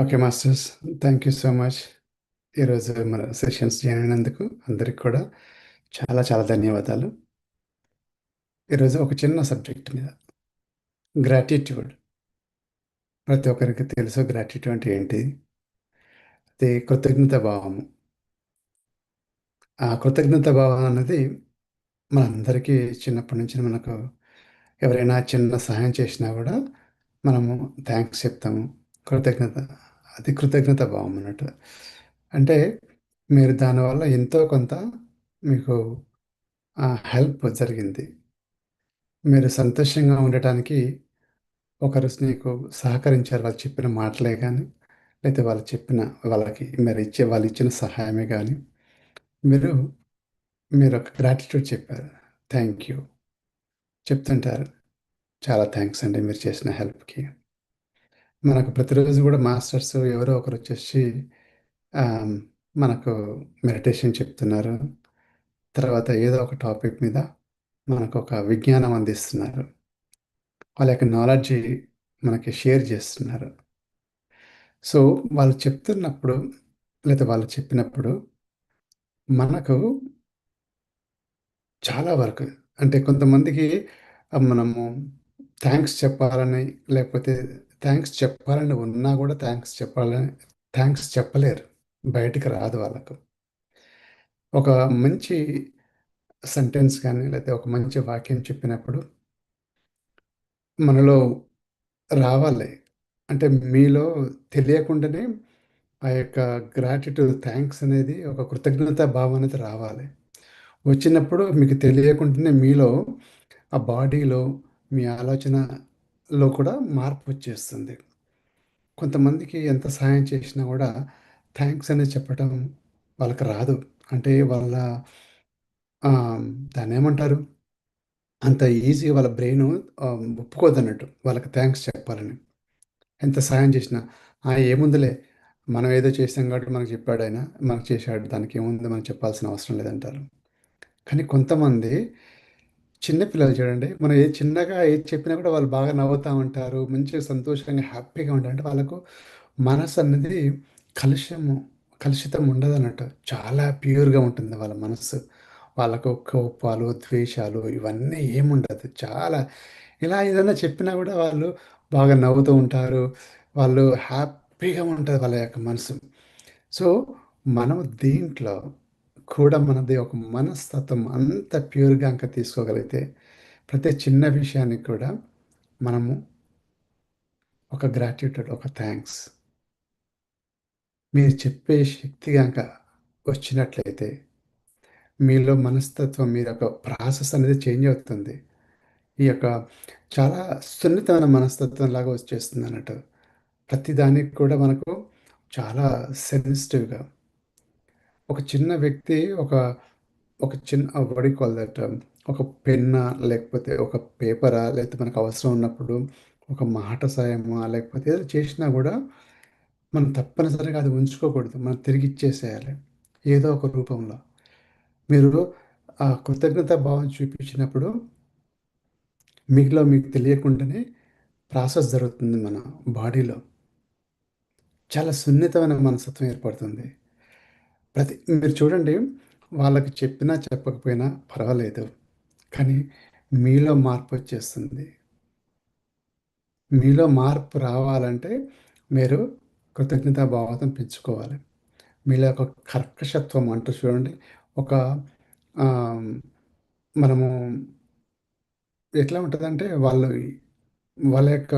Okay masters. Thank you so much. ఈరోజు మన sessions join అయినందుకు అందరికి కూడా చాలా చాలా ధన్యవాదాలు. ఈరోజు ఒక చిన్న సబ్జెక్ట్ మీద. గ్రాటిట్యూడ్. ప్రతి ఒక్కరికి తెలుసు గ్రాటిట్యూడ్ అంటే ఏంటి? అది కృతజ్ఞత భావము. ఆ కృతజ్ఞత భావం అనేది మనందరికీ చిన్నప్పటి నుంచి మనకు ఎవరైనా చిన్న సహాయం చేసినా కూడా మనము థ్యాంక్స్ చెప్తాము. కృతజ్ఞత అది కృతజ్ఞత భావం అన్నట్టు. అంటే మీరు దానివల్ల ఎంతో కొంత మీకు హెల్ప్ జరిగింది. మీరు సంతోషంగా ఉండటానికి ఒకరు నీకు సహకరించారు. వాళ్ళు చెప్పిన మాటలే కానీ లేకపోతే వాళ్ళు చెప్పిన వాళ్ళకి మీరు ఇచ్చే వాళ్ళు ఇచ్చిన సహాయమే కానీ మీరు మీరు ఒక గ్రాటిట్యూడ్ చెప్పారు. Thank you. చెప్తుంటారు. చాలా థ్యాంక్స్ అండి మీరు చేసిన హెల్ప్‌కి. మనకు ప్రతిరోజు కూడా మాస్టర్స్ ఎవరో ఒకరు వచ్చేసి మనకు మెడిటేషన్ చెప్తున్నారు. తర్వాత ఏదో ఒక టాపిక్ మీద మనకొక విజ్ఞానం అందిస్తున్నారు. వాళ్ళ యొక్క నాలెడ్జి మనకి షేర్ చేస్తున్నారు సో, వాళ్ళు చెప్తున్నప్పుడు లేదా వాళ్ళు చెప్పినప్పుడు మనకు చాలా వరకు అంటే కొంతమందికి మనము థ్యాంక్స్ చెప్పాలని లేకపోతే థ్యాంక్స్ చెప్పాలని ఉన్నా కూడా థ్యాంక్స్ చెప్పాలని థ్యాంక్స్ చెప్పలేరు. బయటికి రాదు వాళ్ళకు. ఒక మంచి సెంటెన్స్ కానీ లేకపోతే ఒక మంచి వాక్యం చెప్పినప్పుడు మనలో రావాలి. అంటే మీలో తెలియకుండానే ఆ యొక్క గ్రాటిట్యూడ్ థ్యాంక్స్ అనేది ఒక కృతజ్ఞతా భావం అనేది రావాలి. వచ్చినప్పుడు మీకు తెలియకుండానే మీలో ఆ బాడీలో మీ ఆలోచన లో కూడా మార్పు వచ్చేస్తుంది కొంతమందికి ఎంత సహాయం చేసినా కూడా థ్యాంక్స్ అనేది చెప్పటం వాళ్ళకి రాదు. అంటే వాళ్ళ దాన్ని ఏమంటారు అంత ఈజీగా వాళ్ళ బ్రెయిన్ ఒప్పుకోదన్నట్టు. వాళ్ళకి థ్యాంక్స్ చెప్పాలని. ఎంత సహాయం చేసినా, ఆ! ఏముందిలే మనం ఏదో చేసాం కాబట్టి మనకు చెప్పాడాయన, మనకు చేశాడు దానికి ఏముంది మనం చెప్పాల్సిన అవసరం లేదంటారు. కానీ కొంతమంది చిన్న పిల్లలు చూడండి, మనం ఏది చిన్నగా ఏది చెప్పినా కూడా వాళ్ళు బాగా నవ్వుతూ ఉంటారు. మంచిగా సంతోషంగా, హ్యాపీగా ఉంటారు. అంటే వాళ్ళకు మనసన్నది కలుషము కలుషితం ఉండదు అన్నట్టు చాలా ప్యూర్‌గా ఉంటుంది వాళ్ళ మనస్సు. వాళ్ళకు కోపాలు, ద్వేషాలు ఇవన్నీ ఏముండదు. చాలా ఇలా ఏదైనా చెప్పినా కూడా వాళ్ళు బాగా నవ్వుతూ ఉంటారు. వాళ్ళు హ్యాపీగా ఉంటుంది వాళ్ళ యొక్క మనసు. సో, మనం దీంట్లో కూడా మనది ఒక మనస్తత్వం అంత ప్యూర్‌గా ఇంకా తీసుకోగలిగితే, ప్రతి చిన్న విషయానికి కూడా మనము ఒక గ్రాట్యూట్యూడ్ ఒక థ్యాంక్స్ మీరు చెప్పే శక్తి గనక వచ్చినట్లయితే, మీలో మనస్తత్వం మీరు ఒక ప్రాసెస్ అనేది చేంజ్ అవుతుంది. ఈ యొక్క చాలా సున్నితమైన మనస్తత్వం లాగా వచ్చేస్తుంది అన్నట్టు ప్రతిదానికి కూడా మనకు చాలా సెన్సిటివ్‌గా ఒక చిన్న వ్యక్తి ఒక, ఒక చిన్న వడి దట్ um, ఒక పెన్నా, లేకపోతే ఒక పేపరా, లేకపోతే మనకు అవసరం ఉన్నప్పుడు ఒక మాట సాయమా, లేకపోతే ఏదో చేసినా కూడా మనం తప్పనిసరిగా అది ఉంచుకోకూడదు. మనం తిరిగి ఇచ్చేసేయాలి ఏదో ఒక రూపంలో. మీరు ఆ కృతజ్ఞత భావం చూపించినప్పుడు మీలో మీకు తెలియకుండానే ప్రాసెస్ జరుగుతుంది మన బాడీలో. చాలా సున్నితమైన మనస్తత్వం ఏర్పడుతుంది. ప్రతి మీరు చూడండి వాళ్ళకి చెప్పినా చెప్పకపోయినా పర్వాలేదు. కానీ మీలో మార్పు వచ్చేస్తుంది మీలో మార్పు రావాలంటే మీరు కృతజ్ఞతా భావం పెంచుకోవాలి. మీలో ఒక కర్కశత్వం అంటారు చూడండి. ఒక మనము ఎట్లా ఉంటుందంటే వాళ్ళు వాళ్ళ యొక్క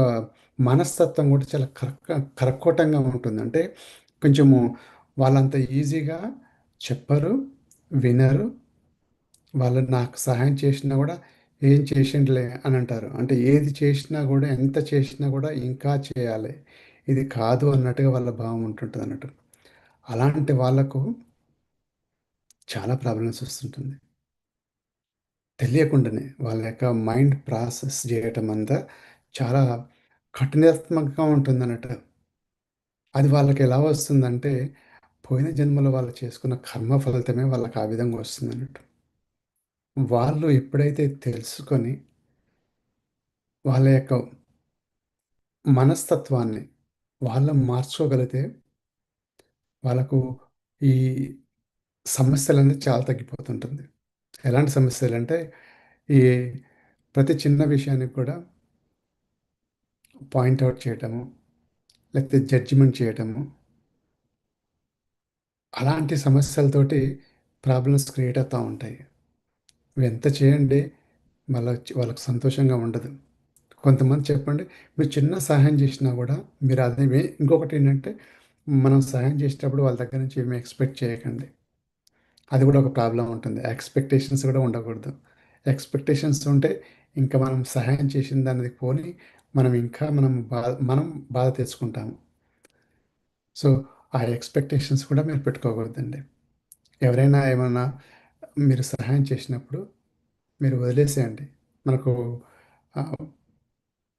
మనస్తత్వం కూడా చాలా కర్క కర్కోటంగా ఉంటుంది. అంటే కొంచెము వాళ్ళంత ఈజీగా చెప్పరు, వినరు. వాళ్ళు నాకు సహాయం చేసినా కూడా ఏం చేసిండలే అని అంటారు. అంటే ఏది చేసినా కూడా ఎంత చేసినా కూడా ఇంకా చేయాలి. ఇది కాదు అన్నట్టుగా వాళ్ళ భావం అన్నట్టు అలాంటి వాళ్ళకు చాలా ప్రాబ్లమ్స్ వస్తుంటుంది. తెలియకుండానే వాళ్ళ యొక్క మైండ్ ప్రాసెస్ చేయటం అంతా చాలా కఠినాత్మకంగా ఉంటుంది అన్నట్టు అది వాళ్ళకి ఎలా వస్తుందంటే, పోయిన జన్మలో వాళ్ళు చేసుకున్న కర్మ ఫలితమే వాళ్ళకి ఆ విధంగా వస్తుంది అన్నట్టు వాళ్ళు ఎప్పుడైతే తెలుసుకొని వాళ్ళ యొక్క మనస్తత్వాన్ని వాళ్ళని మార్చుకోగలిగితే వాళ్ళకు ఈ సమస్యలన్నీ చాలా తగ్గిపోతుంటుంది. ఎలాంటి సమస్యలు అంటే ఈ ప్రతి చిన్న విషయానికి కూడా పాయింట్ చేయటము, లేకపోతే జడ్జిమెంట్ చేయటము. అలాంటి సమస్యలతోటి ప్రాబ్లమ్స్ క్రియేట్ అవుతూ ఉంటాయి. ఎంత చేయండి, మళ్ళీ వాళ్ళకి సంతోషంగా ఉండదు. కొంతమంది చెప్పండి, మీరు చిన్న సహాయం చేసినా కూడా మీరు అది ఇంకొకటి ఏంటంటే మనం సహాయం చేసేటప్పుడు వాళ్ళ దగ్గర నుంచి ఏమి ఎక్స్‌పెక్ట్ చేయకండి. అది కూడా ఒక ప్రాబ్లం ఉంటుంది. ఎక్స్‌పెక్టేషన్స్ కూడా ఉండకూడదు. ఎక్స్‌పెక్టేషన్స్ ఉంటే, ఇంకా మనం సహాయం చేసిన దానికి పోని, మనం ఇంకా మనం బాధ మనం బాధ తెచ్చుకుంటాము. సో, ఆ ఎక్స్‌పెక్టేషన్స్ కూడా మీరు పెట్టుకోకూడదండి. ఎవరైనా ఏమైనా మీరు సహాయం చేసినప్పుడు, మీరు వదిలేసేయండి. మనకు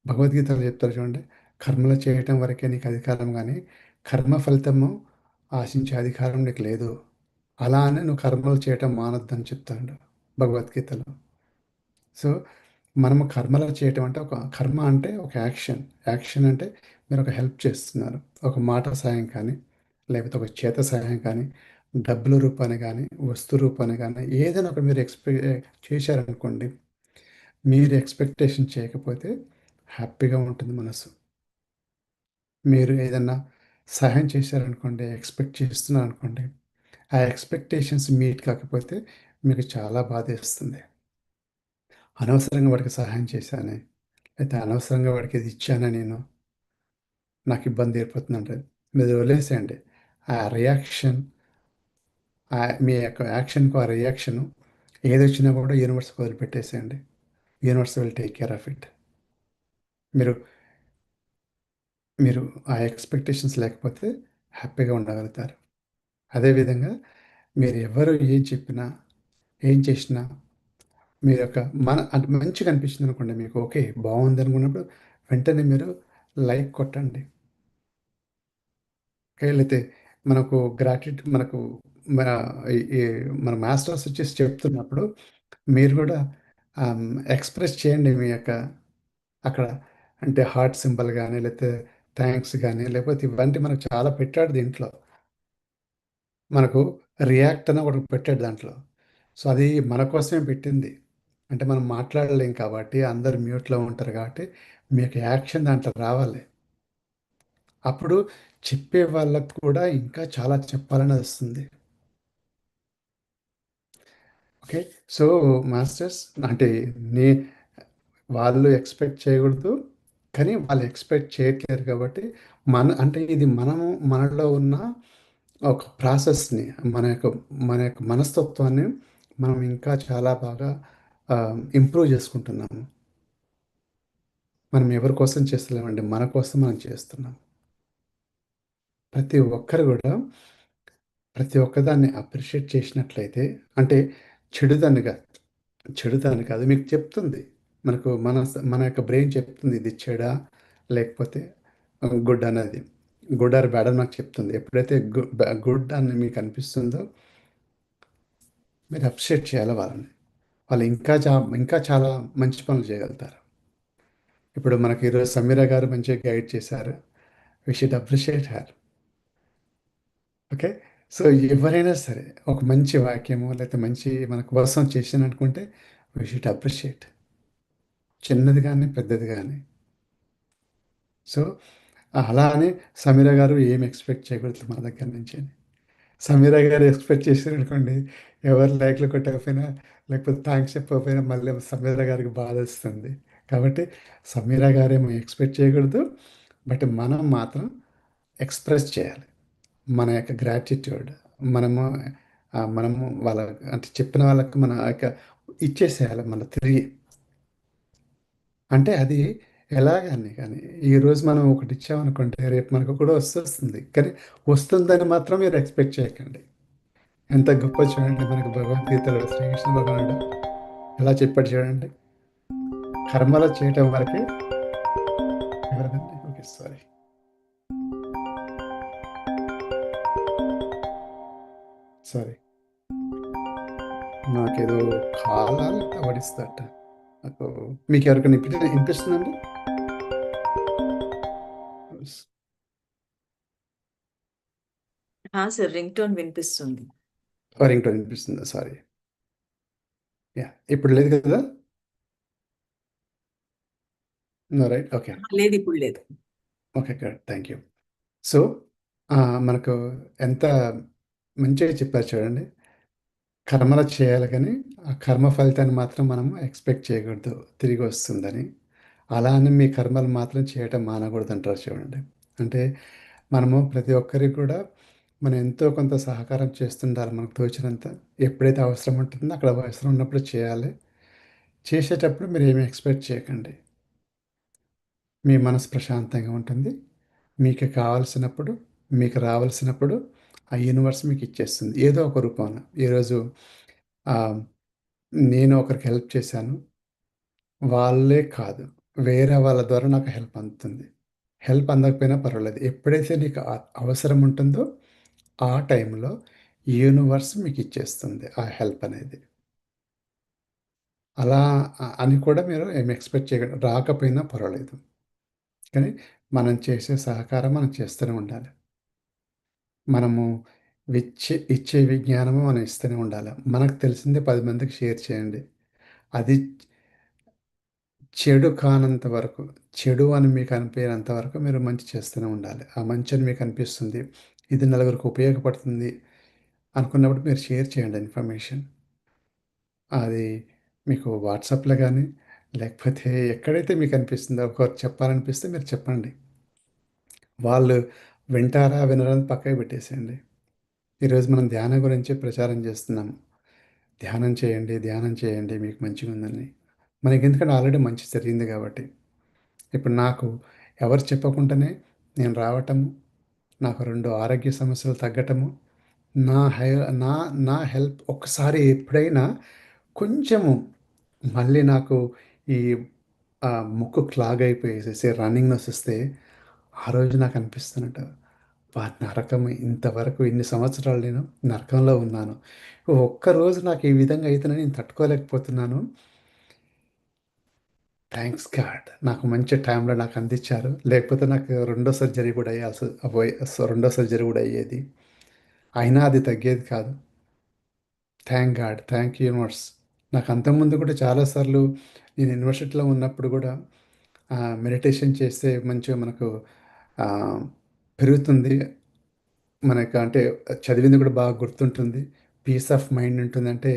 భగవద్గీతలో చెప్తారు చూడండి. కర్మలు చేయటం వరకే నీకు అధికారం కానీ కర్మ ఫలితము ఆశించే అధికారం నీకు లేదు. అలా అని నువ్వు కర్మలు చేయటం మానొద్దని చెప్తాడు భగవద్గీతలో. సో, మనము కర్మలు చేయటం అంటే ఒక కర్మ అంటే ఒక యాక్షన్. యాక్షన్ అంటే మీరు ఒక హెల్ప్ చేస్తున్నారు. ఒక మాట సాయం కానీ, లేకపోతే ఒక చేత సహాయం కానీ, డబ్బుల రూపాన కానీ వస్తు రూపాన కానీ ఏదైనా ఒక మీరు ఎక్స్పెక్ట్ చేశారనుకోండి. మీరు ఎక్స్‌పెక్టేషన్ చేయకపోతే హ్యాపీగా ఉంటుంది మనసు. మీరు ఏదన్నా సహాయం చేశారనుకోండి, ఎక్స్‌పెక్ట్ చేస్తున్నారనుకోండి, ఆ ఎక్స్‌పెక్టేషన్స్ మీట్ కాకపోతే మీకు చాలా బాధేస్తుంది. అనవసరంగా వాడికి సహాయం చేశానే, అయితే అనవసరంగా వాడికి ఇది ఇచ్చానా నేను. నాకు ఇబ్బంది ఏర్పడుతుందంటే, మీరు వదిలేసేయండి. ఆ రియాక్షన్ ఆ మీ యొక్క యాక్షన్‌కు ఆ రియాక్షను ఏదొచ్చినా కూడా యూనివర్స్‌కి వదిలిపెట్టేసేయండి. Universe will take care of it. మీరు మీరు ఆ ఎక్స్‌పెక్టేషన్స్ లేకపోతే హ్యాపీగా ఉండగలుగుతారు. అదేవిధంగా మీరు ఎవరు ఏం చెప్పినా, ఏం చేసినా, మీ యొక్క మన అంటే మంచిగా అనిపించిందనుకోండి మీకు ఓకే. బావుందనుకున్నప్పుడు వెంటనే మీరు లైక్ కొట్టండి. ఓకే. మనకు గ్రాటిట్యూ మనకు మన ఈ మన మాస్టర్స్ వచ్చేసి చెప్తున్నప్పుడు మీరు కూడా ఎక్స్‌ప్రెస్ చేయండి మీ యొక్క అక్కడ అంటే హార్ట్ సింబల్ కానీ లేకపోతే థ్యాంక్స్ కానీ లేకపోతే ఇవంటి మనకు చాలా పెట్టాడు దీంట్లో. మనకు రియాక్ట్ అని ఒకటి పెట్టాడు దాంట్లో. సో, అది మన కోసమే పెట్టింది. అంటే మనం మాట్లాడలేం కాబట్టి, అందరు మ్యూట్‌లో ఉంటారు కాబట్టి, మీ యొక్క యాక్షన్ దాంట్లో రావాలి. అప్పుడు చెప్పే వాళ్ళకు కూడా ఇంకా చాలా చెప్పాలని వస్తుంది. ఓకే. సో, మాస్టర్స్ అంటే నే వాళ్ళు ఎక్స్‌పెక్ట్ చేయకూడదు. కానీ వాళ్ళు ఎక్స్‌పెక్ట్ చేయట్లేరు కాబట్టి, మన అంటే ఇది మనము మనలో ఉన్న ఒక ప్రాసెస్‌ని మన యొక్క మన యొక్క మనస్తత్వాన్ని మనం ఇంకా చాలా బాగా ఆహ్, ఇంప్రూవ్ చేసుకుంటున్నాము. మనం ఎవరి కోసం చేస్తలేమండి. మన కోసం మనం చేస్తున్నాం. ప్రతి ఒక్కరు కూడా ప్రతి ఒక్కదాన్ని అప్రిషియేట్ చేసినట్లయితే అంటే చెడుదాన్ని కాదు. చెడుదాన్ని కాదు. మీకు చెప్తుంది. మనకు మన మన యొక్క బ్రెయిన్ చెప్తుంది. ఇది చెడా? లేకపోతే గుడ్ అనేది. గుడ్ ఆర్ బ్యాడ్ అని నాకు చెప్తుంది. ఎప్పుడైతే గుడ్ అని మీకు అనిపిస్తుందో మీరు అప్రిషియేట్ చేయాలి వాళ్ళని. వాళ్ళు ఇంకా చా ఇంకా చాలా మంచి పనులు చేయగలుగుతారు. ఇప్పుడు మనకి ఈరోజు సమీర గారు మంచిగా గైడ్ చేశారు. We should appreciate her okay. So, ఎవరైనా సరే ఒక మంచి వాక్యమో లేతే మంచి మన కోసం చేశాననుకుంటే వి షుడ్ అప్రిషియేట్. చిన్నది గాని, పెద్దది గాని. సో, అలా అని సమీర గారు ఏం ఎక్స్‌పెక్ట్ చేయకూడదు మన దగ్గర నుంచి అని. సమీర గారు ఎక్స్‌పెక్ట్ చేశారనుకోండి, ఎవరు లైక్‌లు కొట్టకపోయినా, లేకపోతే థాంక్స్ చెప్పకపోయినా మళ్ళీ సమీర గారికి బాధొస్తుంది. కాబట్టి సమీర గారేమో ఎక్స్‌పెక్ట్ చేయకూడదు. బట్ మనం మాత్రం ఎక్స్‌ప్రెస్ చేయాలి. మన యొక్క గ్రాటిట్యూడ్ మనము మనము వాళ్ళ అంటే చెప్పిన వాళ్ళకి మన యొక్క ఇచ్చేసేయాలి మన తిరిగి. అంటే అది ఎలాగని కానీ, ఈరోజు మనం ఒకటి ఇచ్చామనుకుంటే రేపు మనకు కూడా వస్తొస్తుంది. కానీ వస్తుందని మాత్రం మీరు ఎక్స్‌పెక్ట్ చేయకండి. ఎంత గొప్ప చూడండి మనకు భగవద్గీతలో శ్రీకృష్ణ భగవానుడు ఎలా చెప్పాడు చూడండి. కర్మలో చేయటం వరకే ఓకే. సారీ. సారీ. నాకేదో కాలా లేకపోతే వడిస్తట. నాకు మీకెవరికైనా ఇనిపి ఇనిపిస్తుందండి? స్ ఆ! సార్ రింగ్‌టోన్ వినిపిస్తుంది. ఓహ్! రింగ్‌టోన్ వినిపిస్తుందా? సారీ. యాహ్! ఇప్పుడు లేదు కదా? రైట్. ఓకే. లేదు ఇప్పుడు లేదు. ఓకే. Thank you. సో, మనకు ఎంత మంచిగా చెప్పారు చూడండి. కర్మలు చేయాలి కానీ, ఆ కర్మ ఫలితాన్ని మాత్రం మనం ఎక్స్‌పెక్ట్ చేయకూడదు. తిరిగొస్తుందని. అలా అని మీ కర్మలు మాత్రం చేయటం మానకూడదంటారు చూడండి. అంటే మనము ప్రతి ఒక్కరికి కూడా మనం ఎంతో కొంత సహకారం చేస్తుండాలి మనకు తోచినంత. ఎప్పుడైతే అవసరం ఉంటుందో అక్కడ అవసరం ఉన్నప్పుడు చేయాలి. చేసేటప్పుడు మీరేమి ఎక్స్‌పెక్ట్ చేయకండి. మీ మనసు ప్రశాంతంగా ఉంటుంది. మీకు కావాల్సినప్పుడు, మీకు రావాల్సినప్పుడు ఆ యూనివర్స్ మీకు ఇచ్చేస్తుంది. ఏదో ఒక రూపాన ఈరోజు నేను ఒకరికి హెల్ప్ చేశాను. వాళ్ళే కాదు. వేరే వాళ్ళ ద్వారా నాకు హెల్ప్ అందుతుంది. హెల్ప్ అందకపోయినా పర్వాలేదు. ఎప్పుడైతే నీకు అ అవసరం ఉంటుందో ఆ టైంలో యూనివర్స్ మీకు ఇచ్చేస్తుంది ఆ హెల్ప్ అనేది. అలా అని కూడా మీరు ఏమి ఎక్స్‌పెక్ట్ చేయ రాకపోయినా పర్వాలేదు. కానీ మనం చేసే సహకారం మనం చేస్తూనే ఉండాలి. మనము విచ్చే ఇచ్చే విజ్ఞానము మనం ఇస్తూనే ఉండాలి మనకు తెలిసింది పది మందికి షేర్ చేయండి. అది చెడు కానంత వరకు, చెడు అని మీకు అనిపించేంత వరకు మీరు మంచి చేస్తూనే ఉండాలి. ఆ మంచి అని మీకు అనిపిస్తుంది. ఇది నలుగురికి ఉపయోగపడుతుంది అనుకున్నప్పుడు మీరు షేర్ చేయండి ఇన్ఫర్మేషన్. అది మీకు వాట్సాప్‌లో కానీ లేకపోతే ఎక్కడైతే మీకు అనిపిస్తుందో ఒకరు చెప్పాలనిపిస్తే మీరు చెప్పండి. వాళ్ళు వింటారా? వినరా? పక్కకి పెట్టేసేయండి. ఈరోజు మనం ధ్యానం గురించి ప్రచారం చేస్తున్నాము. ధ్యానం చేయండి, ధ్యానం చేయండి మీకు మంచిగా ఉందండి మనకెందుకంటే ఆల్రెడీ మంచి జరిగింది కాబట్టి. ఇప్పుడు నాకు ఎవరు చెప్పకుండానే నేను రావటము, నాకు రెండు ఆరోగ్య సమస్యలు తగ్గటము, నా హె నా నా హెల్ప్ ఒకసారి ఎప్పుడైనా కొంచెము మళ్ళీ నాకు ఈ ముక్కు క్లాగ్ అయిపోయేసేసి రన్నింగ్ నోస్ వస్తే, ఆ రోజు నాకు అనిపిస్తున్నట్టు వా నరకం ఇంతవరకు ఇన్ని సంవత్సరాలు నేను నరకంలో ఉన్నాను. ఒక్కరోజు నాకు ఈ విధంగా అయితేనే నేను తట్టుకోలేకపోతున్నాను. Thanks god. నాకు మంచి టైంలో నాకు అందించారు. లేకపోతే నాకు రెండో సర్జరీ కూడా అయ్యాల్సి పోయే రెండో సర్జరీ కూడా అయ్యేది. అయినా అది తగ్గేది కాదు. Thank god. Thank universe. నాకు అంతకుముందు కూడా చాలాసార్లు నేను యూనివర్సిటీలో ఉన్నప్పుడు కూడా మెడిటేషన్ చేస్తే మంచిగా మనకు పెరుగుతుంది. మనకు అంటే చదివింది కూడా బాగా గుర్తుంటుంది. పీస్ ఆఫ్ మైండ్ ఉంటుందంటే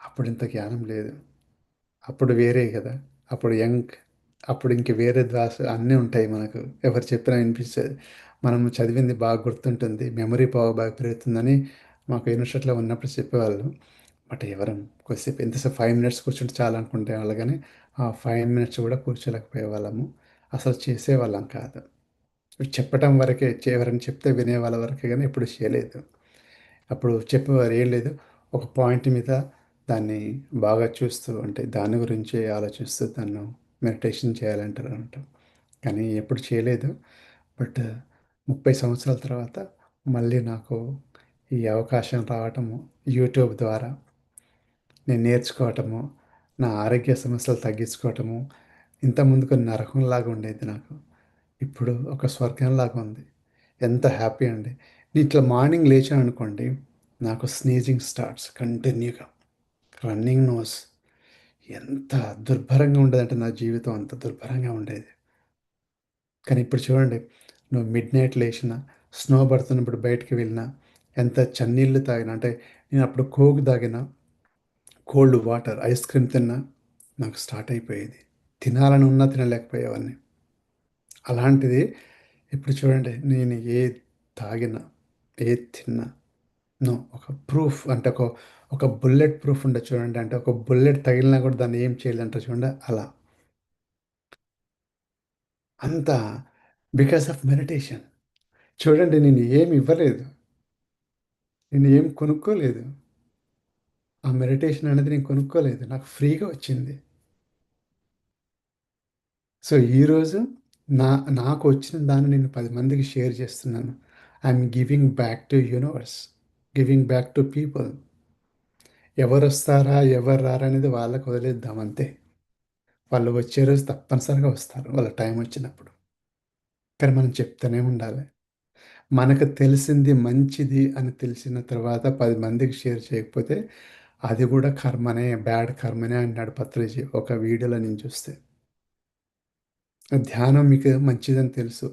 అప్పుడు ఇంత జ్ఞానం లేదు. అప్పుడు వేరే కదా! అప్పుడు యంగ్. అప్పుడు ఇంక వేరే ధ్యాస అన్నీ ఉంటాయి మనకు. ఎవరు చెప్పినా వినిపించేది మనం చదివింది బాగా గుర్తుంటుంది. మెమరీ పవర్ బాగా పెరుగుతుందని మాకు యూనివర్సిటీలో ఉన్నప్పుడు చెప్పేవాళ్ళు. బట్ ఎవరం కొద్దిసేపు ఎంతసేపు ఫైవ్ మినిట్స్ కూర్చుంటే చాలు అనుకునేవాళ్ళు కానీ ఆ ఫైవ్ మినిట్స్ కూడా కూర్చోలేకపోయేవాళ్ళము. అసలు చేసేవాళ్ళం కాదు. చెప్పటం వరకే ఎవరైనా చెప్తే వినేవాళ్ళ వరకే కానీ ఎప్పుడు చేయలేదు. అప్పుడు చెప్పేవారు ఏం లేదు. ఒక పాయింట్ మీద దాన్ని బాగా చూస్తూ అంటే దాని గురించి ఆలోచిస్తూ దాన్ని మెడిటేషన్ చేయాలంటారు అనమాట కానీ ఎప్పుడు చేయలేదు. బట్ 30 సంవత్సరాల తర్వాత మళ్ళీ నాకు ఈ అవకాశం రావటము యూట్యూబ్ ద్వారా నేను నేర్చుకోవటము, నా ఆరోగ్య సమస్యలు తగ్గించుకోవటము, ఇంత ముందుకు నరకంలాగా ఉండేది నాకు. ఇప్పుడు ఒక స్వర్గంలాగా ఉంది. ఎంత హ్యాపీ అండి. ఇట్లా మార్నింగ్ లేచాను అనుకోండి నాకు స్నీజింగ్ స్టార్ట్స్ కంటిన్యూగా. రన్నింగ్ నోస్ ఎంత దుర్భరంగా ఉండేదంటే నా జీవితం అంత దుర్భరంగా ఉండేది. కానీ ఇప్పుడు చూడండి, నువ్వు మిడ్ నైట్ లేచినా, స్నో పడుతున్నప్పుడు బయటికి వెళ్ళినా, ఎంత చన్నీళ్ళు తాగినా అంటే నేను అప్పుడు కోక్ తాగినా, కోల్డ్ వాటర్, ఐస్ క్రీమ్ తిన్నా నాకు స్టార్ట్ అయిపోయేది. తినాలని ఉన్నా తినలేకపోయేవాడిని. అలాంటిది ఇప్పుడు చూడండి నేను ఏది తాగినా, ఏది తిన్నా నో ఒక ప్రూఫ్ అంటే ఒక ఒక బుల్లెట్ ప్రూఫ్ ఉండదు చూడండి. అంటే ఒక బుల్లెట్ తగిలినా కూడా దాన్ని ఏం చేయలేదంటారు చూడండి అలా. అంతా బికాస్ ఆఫ్ మెడిటేషన్. చూడండి నేను ఏమి ఇవ్వలేదు. నేను ఏం కొనుక్కోలేదు. ఆ మెడిటేషన్ అనేది నేను కొనుక్కోలేదు. నాకు ఫ్రీగా వచ్చింది. సో, ఈరోజు నా నాకు వచ్చిన దాన్ని నేను పది మందికి షేర్ చేస్తున్నాను. I'm giving back to universe. Giving back to people. ఎవరు వస్తారా ఎవరు రారా? అనేది వాళ్ళకి వదిలేద్దాం అంతే. వాళ్ళు వచ్చే రోజు తప్పనిసరిగా వస్తారు. వాళ్ళ టైం వచ్చినప్పుడు. కానీ మనం చెప్తూనే ఉండాలి. మనకు తెలిసింది మంచిది అని తెలిసిన తర్వాత పది మందికి షేర్ చేయకపోతే అది కూడా కర్మనే బ్యాడ్ కర్మనే అన్నాడు పత్రిజీ ఒక వీడియోలో నేను చూస్తే ధ్యానం మీకు మంచిదని తెలుసు.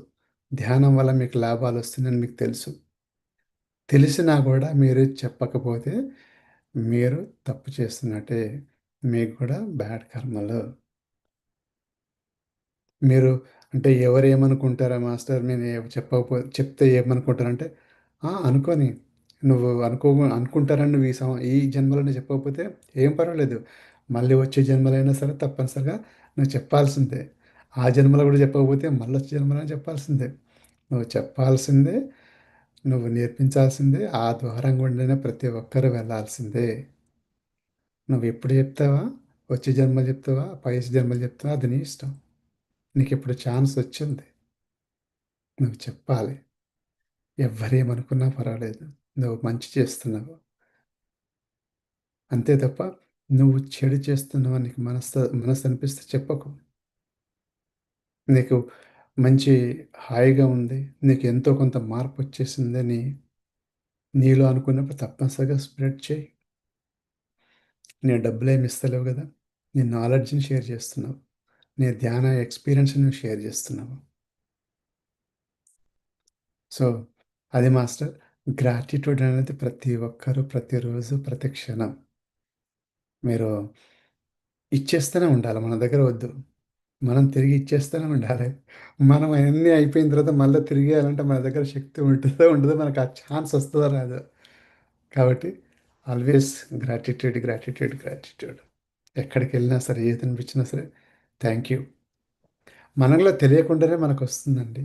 ధ్యానం వల్ల మీకు లాభాలు వస్తుందని మీకు తెలుసు. తెలిసినా కూడా మీరు చెప్పకపోతే మీరు తప్పు చేస్తున్నట్టే మీకు కూడా బ్యాడ్ కర్మలు. మీరు అంటే ఎవరు ఏమనుకుంటారా మాస్టర్? నేను చెప్పకపో చెప్తే ఏమనుకుంటారంటే అనుకొని అనుకోని. నువ్వు అనుకో అనుకుంటారని నువ్వు ఈ సం ఈ జన్మలోనే చెప్పకపోతే ఏం పర్వాలేదు. మళ్ళీ వచ్చే జన్మలైనా సరే తప్పనిసరిగా నువ్వు చెప్పాల్సిందే. ఆ జన్మలో కూడా చెప్పకపోతే మళ్ళీ జన్మలో చెప్పాల్సిందే. నువ్వు చెప్పాల్సిందే నువ్వు నేర్పించాల్సిందే ఆ ద్వారం గుండానే ప్రతి ఒక్కరు వెళ్ళాల్సిందే నువ్వు ఎప్పుడు చెప్తావా? వచ్చే జన్మలు చెప్తావా? పై జన్మలు చెప్తావా? అది నీ ఇష్టం. నీకు ఇప్పుడు ఛాన్స్ వచ్చింది. నువ్వు చెప్పాలి. ఎవరేమనుకున్నా పర్వాలేదు. నువ్వు మంచి చేస్తున్నావు. అంతే తప్ప నువ్వు చెడు చేస్తున్నావు నీకు మనసు మనసు అనిపిస్తే చెప్పకు. నీకు మంచి హాయిగా ఉంది నీకు ఎంతో కొంత మార్పు వచ్చేసిందని నీలో అనుకున్నప్పుడు తప్పనిసరిగా స్ప్రెడ్ చేయి. నీ డబ్బులు ఏమి ఇస్తలేవు కదా నీ నాలెడ్జ్ని షేర్ చేస్తున్నావు నీ ధ్యాన ఎక్స్పీరియన్స్ని షేర్ చేస్తున్నావు. సో అది మాస్టర్ గ్రాటిట్యూడ్ అనేది ప్రతి ఒక్కరూ ప్రతిరోజు ప్రతి క్షణం మీరు ఇచ్చేస్తూనే ఉండాలి మన దగ్గర వద్దు. మనం తిరిగి ఇచ్చేస్తూనే ఉండాలి మనం అన్నీ అయిపోయిన తర్వాత మళ్ళీ తిరిగి మన దగ్గర శక్తి ఉంటుందో ఉండదో మనకు ఆ ఛాన్స్ వస్తుందో రాదు. కాబట్టి ఆల్వేస్ గ్రాటిట్యూడ్ గ్రాటిట్యూడ్ గ్రాటిట్యూడ్ ఎక్కడికి వెళ్ళినా సరే ఏది అనిపించినా సరే థ్యాంక్ యూ మనలో తెలియకుండానే మనకు వస్తుందండి.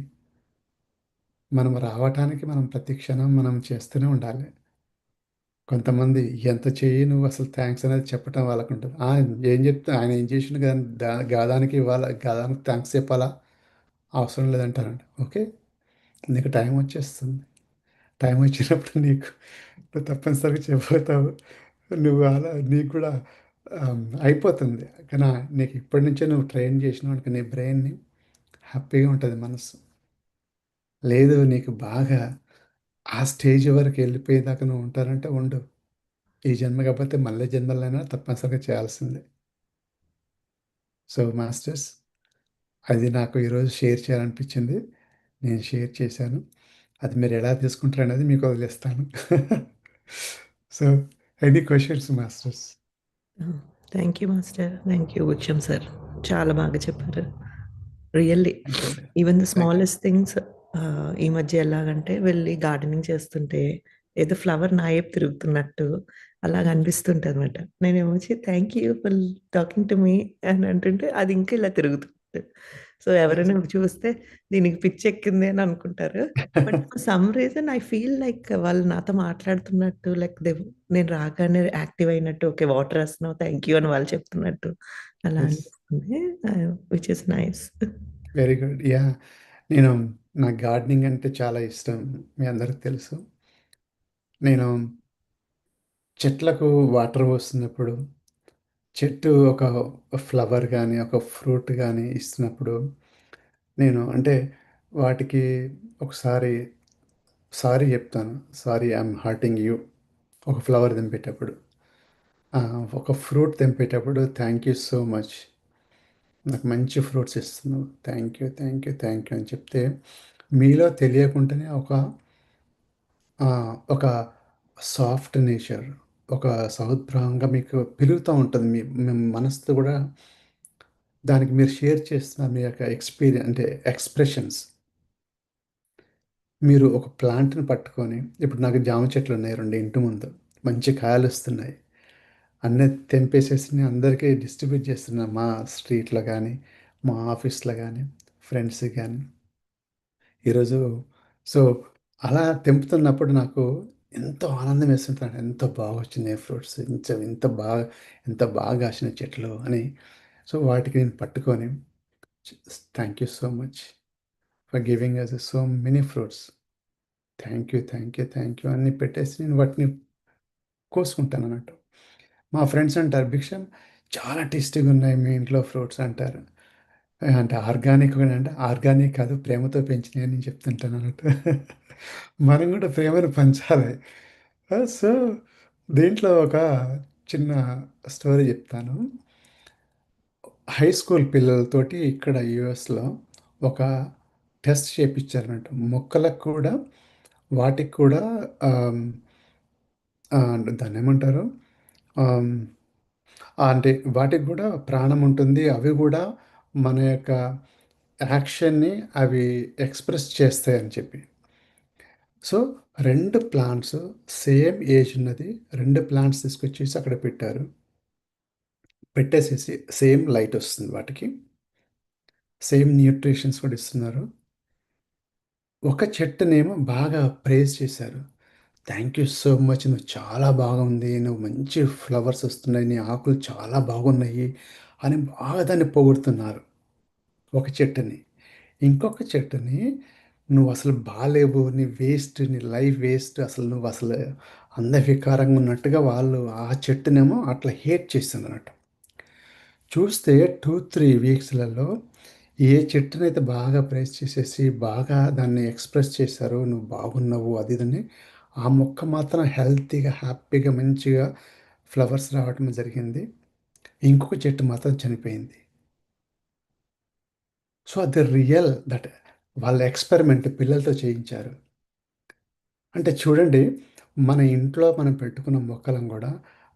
మనం రావటానికి మనం ప్రతి క్షణం మనం చేస్తూనే ఉండాలి. కొంతమంది ఎంత చెయ్యి నువ్వు అసలు థ్యాంక్స్ అనేది చెప్పటం వాళ్ళకు ఉంటుంది "ఆ, ఏం చెప్తా ఆయన ఏం చేసిన కదా దా గాదానికి ఇవ్వాలా గాదానికి థ్యాంక్స్ చెప్పాలా? అవసరం లేదంటారండి ఓకే నీకు టైం వచ్చేస్తుంది. టైం వచ్చినప్పుడు నీకు నువ్వు తప్పనిసరిగా చెప్పబోతావు. నువ్వు అలా నీకు కూడా ఆమ్, అయిపోతుంది. కానీ నీకు ఇప్పటి నుంచే నువ్వు ట్రైన్ చేసినావు నీ బ్రెయిన్ని హ్యాపీగా ఉంటుంది మనసు. లేదు నీకు బాగా ఆ స్టేజ్ వరకు వెళ్ళిపోయేదాకా నువ్వు ఉంటారంటే ఉండు. ఈ జన్మ కాకపోతే మళ్ళీ జన్మలైనా తప్పనిసరిగా చేయాల్సిందే. సో మాస్టర్స్ అది నాకు ఈరోజు షేర్ చేయాలనిపించింది. నేను షేర్ చేశాను. అది మీరు ఎలా తీసుకుంటారు అనేది మీకు వదిలేస్తాను. So any questions masters? Thank you master. Thank you విక్షమ్ sir. చాలా బాగా చెప్పారు. Really. Even the smallest things ఈ మధ్య ఎలాగంటే వెళ్ళి గార్డెనింగ్ చేస్తుంటే ఏదో ఫ్లవర్ నా వైపు తిరుగుతున్నట్టు అలాగ అనిపిస్తుంటుంది అనమాట నేను ఏమొచ్చి thank you for talking to me అని అంటుంటే అది ఇంకా ఇలా తిరుగుతుంది సో ఎవరైనా చూస్తే దీనికి పిచ్చి ఎక్కింది అని అనుకుంటారు. But some reason I feel like వాళ్ళు నాతో మాట్లాడుతున్నట్టు లైక్ దే నేను రాగానే యాక్టివ్ అయినట్టు ఓకే వాటర్ వేస్తున్నావు థ్యాంక్ యూ అని వాళ్ళు చెప్తున్నట్టు అలా. అనిపిస్తుంది. Which is nice very good ya నేను నా గార్డెనింగ్ అంటే చాలా ఇష్టం మీ అందరికి తెలుసు. నేను చెట్లకు వాటర్ పోస్తున్నప్పుడు చెట్టు ఒక ఫ్లవర్ కానీ ఒక ఫ్రూట్ కానీ ఇస్తున్నప్పుడు నేను అంటే వాటికి ఒకసారి సారీ చెప్తాను. Sorry I'm hurting you. ఒక ఫ్లవర్ తెంపేటప్పుడు ఒక ఫ్రూట్ తెంపేటప్పుడు థ్యాంక్ యూ సో మచ్. నాకు మంచి ఫ్రూట్స్ ఇస్తున్నావు. Thank you thank you thank you అని చెప్తే మీలో తెలియకుండానే ఒక ఒక సాఫ్ట్ నేచర్ ఒక సౌద్భ్రంగా మీకు పెరుగుతూ ఉంటుంది. మీ మీ మనసుతో కూడా దానికి మీరు షేర్ చేస్తున్నారు. మీ యొక్క ఎక్స్పీరియన్స్ అంటే ఎక్స్ప్రెషన్స్ మీరు ఒక ప్లాంట్ని పట్టుకొని ఇప్పుడు నాకు జామ చెట్లు ఉన్నాయి రెండు ఇంటి ముందు. మంచి కాయలు వస్తున్నాయి. అన్నీ తెంపేసేసి నేను అందరికీ డిస్ట్రిబ్యూట్ చేస్తున్నా మా స్ట్రీట్లో కానీ మా ఆఫీస్లో కానీ ఫ్రెండ్స్కి కానీ. ఈరోజు సో అలా తెంపుతున్నప్పుడు నాకు ఎంతో ఆనందం వేస్తుంటాను. ఎంత బాగా వచ్చినాయి ఫ్రూట్స్ ఇంత ఇంత బాగా ఎంత బాగా కాసిన చెట్లు అని. సో వాటికి నేను పట్టుకొని thank you so much for giving us so many fruits. Thank you thank you thank you అన్ని పెట్టేసి నేను వాటిని కోసుకుంటాను అన్నట్టు. మా ఫ్రెండ్స్ అంటారు భిక్షం చాలా టేస్టీగా ఉన్నాయి మీ ఇంట్లో ఫ్రూట్స్ అంటారు అంటే ఆర్గానిక్ కూడా అంటే ఆర్గానిక్ కాదు ప్రేమతో పెంచినాయి అని నేను చెప్తుంటాను అన్నట్టు. మనం కూడా ప్రేమను పంచాలి. సో, దీంట్లో ఒక చిన్న స్టోరీ చెప్తాను. హై స్కూల్ పిల్లలతోటి ఇక్కడ యూఎస్‌లో ఒక టెస్ట్ చేపించారన్నట్టు మొక్కలకు కూడా వాటికి కూడా దాన్ని ఏమంటారు అంటే వాటికి కూడా ప్రాణం ఉంటుంది. అవి కూడా మన యొక్క యాక్షన్‌ని అవి ఎక్స్‌ప్రెస్ చేస్తాయని చెప్పి. సో, 2 ప్లాంట్స్ సేమ్ ఏజ్ ఉన్నది. 2 ప్లాంట్స్ తీసుకొచ్చేసి అక్కడ పెట్టారు. పెట్టేసేసి సేమ్ లైట్ వస్తుంది వాటికి. సేమ్ న్యూట్రిషన్స్ కూడా ఇస్తున్నారు. ఒక చెట్టునేమో బాగా ప్రేస్ చేశారు. Thank you so much. నువ్వు చాలా బాగుంది. నువ్వు మంచి ఫ్లవర్స్ వస్తున్నాయి. నీ ఆకులు చాలా బాగున్నాయి అని బాగా దాన్ని పొగుడుతున్నారు. ఒక చెట్టుని. ఇంకొక చెట్టుని నువ్వు అసలు బాగాలేవు నీ వేస్ట్. నీ లైఫ్ వేస్ట్. అసలు నువ్వు అసలు అందవికారంగా ఉన్నట్టుగా వాళ్ళు ఆ చెట్టునేమో అట్లా హేట్ చేసిందన్నట్టు. చూస్తే 2, 3 వీక్స్‌లలో ఏ చెట్టునైతే బాగా ప్రెస్ చేసేసి బాగా దాన్ని ఎక్స్‌ప్రెస్ చేశారు నువ్వు బాగున్నావు అది ఇదని ఆ మొక్క మాత్రం హెల్తీగా, హ్యాపీగా, మంచిగా ఫ్లవర్స్ రావటం జరిగింది. ఇంకొక చెట్టు మాత్రం చనిపోయింది. సో, అది రియల్ దట్ వాళ్ళ ఎక్స్‌పెరిమెంట్ పిల్లలతో చేయించారు. అంటే చూడండి మన ఇంట్లో మనం పెట్టుకున్న మొక్కలను కూడా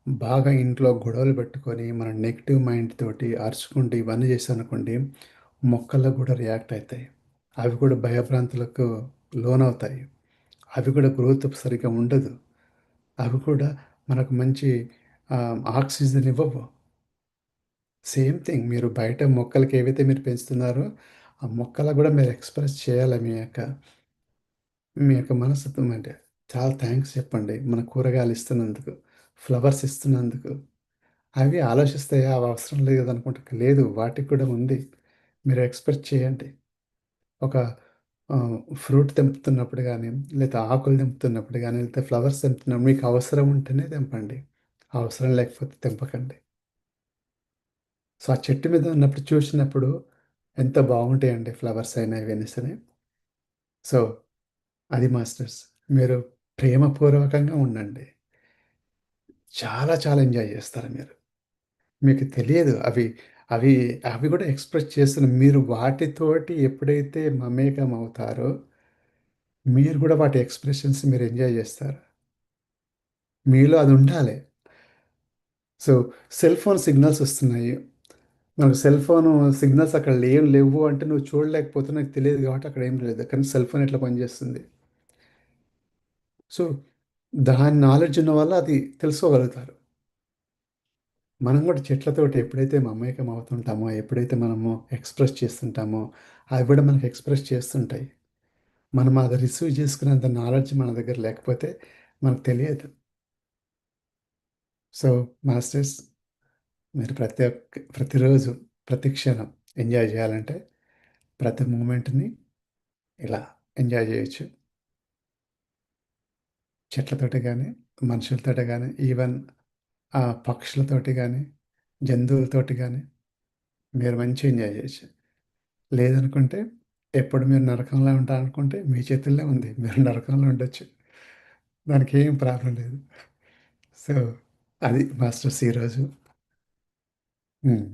బాగా ఇంట్లో గొడవలు పెట్టుకొని మన నెగిటివ్ మైండ్ తోటి అరుచుకుంటూ ఇవన్నీ చేశామనుకోండి మొక్కలు కూడా రియాక్ట్ అవుతాయి అవి కూడా భయభ్రాంతులకు లోనవుతాయి. అవి కూడా గ్రోత్ సరిగ్గా ఉండదు. అవి కూడా మనకు మంచి ఆక్సిజన్ ఇవ్వవు. సేమ్ థింగ్ మీరు బయట మొక్కలకి ఏవైతే మీరు పెంచుతున్నారో ఆ మొక్కలకు కూడా మీరు ఎక్స్‌ప్రెస్ చేయాలి మీ యొక్క మీ యొక్క మనస్తత్వం అంటే. చాలా థ్యాంక్స్ చెప్పండి. మన కూరగాయలు ఇస్తున్నందుకు, ఫ్లవర్స్ ఇస్తున్నందుకు. అవి ఆలోచిస్తాయా? అవి అవసరం లేదు లేదనుకుంటే లేదు. వాటికి కూడా ఉంది. మీరు ఎక్స్‌ప్రెస్ చేయండి. ఒక ఫ్రూట్ తెంపుతున్నప్పుడు కానీ లేదా ఆకులు తెంపుతున్నప్పుడు కానీ లేకపోతే ఫ్లవర్స్ తెంపుతున్నప్పుడు మీకు అవసరం ఉంటేనే తెంపండి. అవసరం లేకపోతే తెంపకండి. సో, ఆ చెట్టు మీద ఉన్నప్పుడు చూసినప్పుడు ఎంత బాగుంటాయండి ఫ్లవర్స్ అయినా ఇవన్నీ సరే. సో, అది మాస్టర్స్. మీరు ప్రేమపూర్వకంగా ఉండండి. చాలా చాలా ఎంజాయ్ చేస్తారు మీరు. మీకు తెలియదు అవి అవి అవి కూడా ఎక్స్‌ప్రెస్ చేస్తున్న మీరు వాటితోటి ఎప్పుడైతే మమేకం అవుతారో మీరు కూడా వాటి ఎక్స్‌ప్రెషన్స్ మీరు ఎంజాయ్ చేస్తారు. మీలో అది ఉండాలి. సో, సెల్ ఫోన్ సిగ్నల్స్ వస్తున్నాయి. మనకు సెల్ ఫోన్ సిగ్నల్స్ అక్కడ ఏం లేవు అంటే నువ్వు చూడలేకపోతే నాకు తెలియదు కాబట్టి అక్కడ ఏం లేదు. కానీ సెల్ ఫోన్ ఎట్లా పనిచేస్తుంది. సో, దాని నాలెడ్జ్ ఉన్న వల్ల అది తెలుసుకోగలుగుతారు. మనం కూడా చెట్లతోటి ఎప్పుడైతే మమేకం అవుతుంటామో, ఎప్పుడైతే మనము ఎక్స్‌ప్రెస్ చేస్తుంటామో, అవి కూడా మనకు ఎక్స్‌ప్రెస్ చేస్తుంటాయి. మనం అది రిసీవ్ చేసుకునేంత నాలెడ్జ్ మన దగ్గర లేకపోతే మనకు తెలియదు. సో, మాస్టర్స్ మీరు ప్రతి ఒక్క ప్రతిరోజు, ప్రతి క్షణం ఎంజాయ్ చేయాలంటే ప్రతి మూమెంట్‌ని ఇలా ఎంజాయ్ చేయొచ్చు. చెట్లతోటి కానీ మనుషులతో కానీ ఈవెన్ ఆ పక్షులతోటి కానీ జంతువులతోటి కానీ మీరు మంచి ఎంజాయ్ చేయొచ్చు. లేదనుకుంటే ఎప్పుడు మీరు నరకంలో ఉంటారనుకుంటే మీ చేతుల్లో ఉంది. మీరు నరకంలో ఉండొచ్చు. దానికి ఏం ప్రాబ్లం లేదు. సో, అది మాస్టర్స్ ఈరోజు.